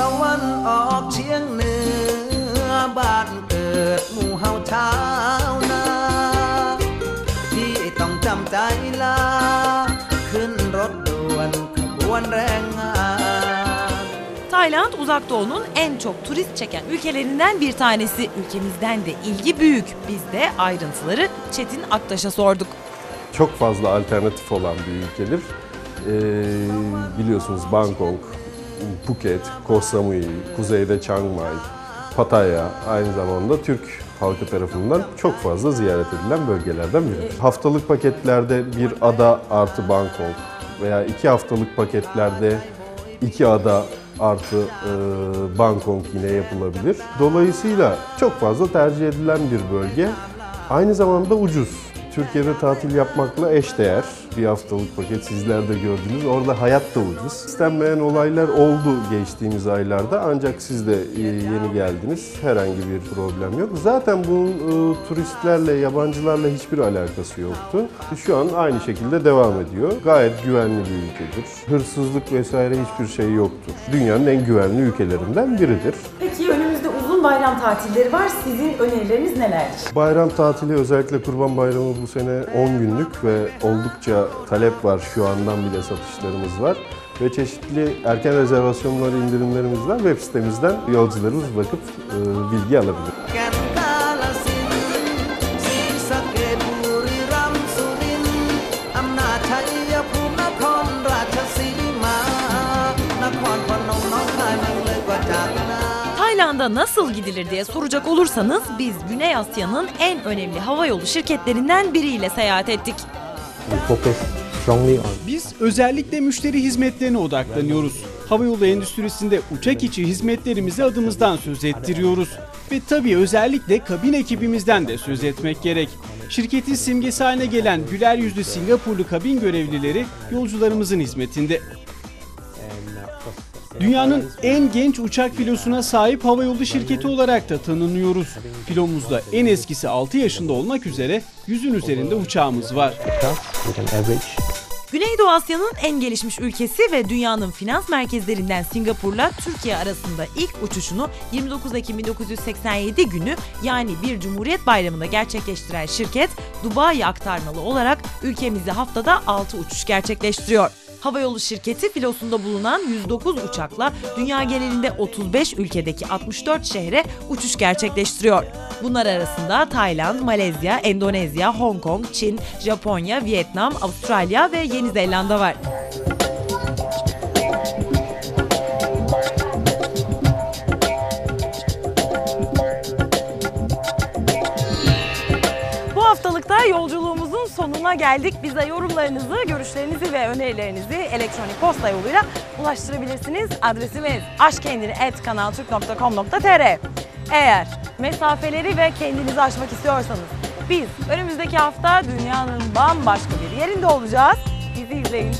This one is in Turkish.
ตะวันออกเฉียงเหนือบ้านเกิดหมู่เฮาชาวนาที่ต้องจำใจลา Uzak Doğu'nun en çok turist çeken ülkelerinden bir tanesi. Ülkemizden de ilgi büyük. Biz de ayrıntıları Çetin Aktaş'a sorduk. Çok fazla alternatif olan bir ülkedir. Ee, biliyorsunuz Bangkok, Phuket, Koh Samui, kuzeyde Chiang Mai, Pattaya aynı zamanda Türk halkı tarafından çok fazla ziyaret edilen bölgelerden biri. Haftalık paketlerde bir ada artı Bangkok veya iki haftalık paketlerde iki ada artı e, Bangkok yine yapılabilir. Dolayısıyla çok fazla tercih edilen bir bölge. Aynı zamanda ucuz. Türkiye'de tatil yapmakla eşdeğer. Bir haftalık paket sizler de gördünüz. Orada hayat da ucuz. İstenmeyen olaylar oldu geçtiğimiz aylarda ancak siz de e, yeni geldiniz. Herhangi bir problem yok. Zaten bunun e, turistlerle, yabancılarla hiçbir alakası yoktu. Şu an aynı şekilde devam ediyor. Gayet güvenli bir ülkedir. Hırsızlık vesaire hiçbir şey yoktur. Dünyanın en güvenli ülkelerinden biridir. Uzun bayram tatilleri var. Sizin önerileriniz nelerdir? Bayram tatili özellikle Kurban Bayramı bu sene 10 günlük ve oldukça talep var. Şu andan bile satışlarımız var. Ve çeşitli erken rezervasyonları indirimlerimiz var. Web sitemizden yolcularımız bakıp e, bilgi alabilir. แ Tayland'a nasıl gidilir diye soracak olursanız biz Güney Asya'nın en önemli havayolu şirketlerinden biriyle seyahat ettik. Biz özellikle müşteri hizmetlerine odaklanıyoruz. Havayolu endüstrisinde uçak içi hizmetlerimizi adımızdan söz ettiriyoruz. Ve tabii özellikle kabin ekibimizden de söz etmek gerek. Şirketin simgesi haline gelen güler yüzlü Singapurlu kabin görevlileri yolcularımızın hizmetinde. Dünyanın en genç uçak filosuna sahip havayolu şirketi olarak da tanınıyoruz. Filomuzda en eskisi 6 yaşında olmak üzere yüzün üzerinde uçağımız var. Güneydoğu Asya'nın en gelişmiş ülkesi ve dünyanın finans merkezlerinden Singapur'la Türkiye arasında ilk uçuşunu 29 Ekim 1987 günü yani bir Cumhuriyet Bayramı'nda gerçekleştiren şirket Dubai aktarmalı olarak ülkemizde haftada 6 uçuş gerçekleştiriyor. Havayolu şirketi filosunda bulunan 109 uçakla dünya genelinde 35 ülkedeki 64 şehre uçuş gerçekleştiriyor. Bunlar arasında Tayland, Malezya, Endonezya, Hong Kong, Çin, Japonya, Vietnam, Avustralya ve Yeni Zelanda var. Sonuna geldik. Bize yorumlarınızı, görüşlerinizi ve önerilerinizi elektronik posta yoluyla ulaştırabilirsiniz. Adresimiz aşkendini.kanaltürk.com.tr Eğer mesafeleri ve kendinizi aşmak istiyorsanız biz önümüzdeki hafta dünyanın bambaşka bir yerinde olacağız. Bizi izleyin.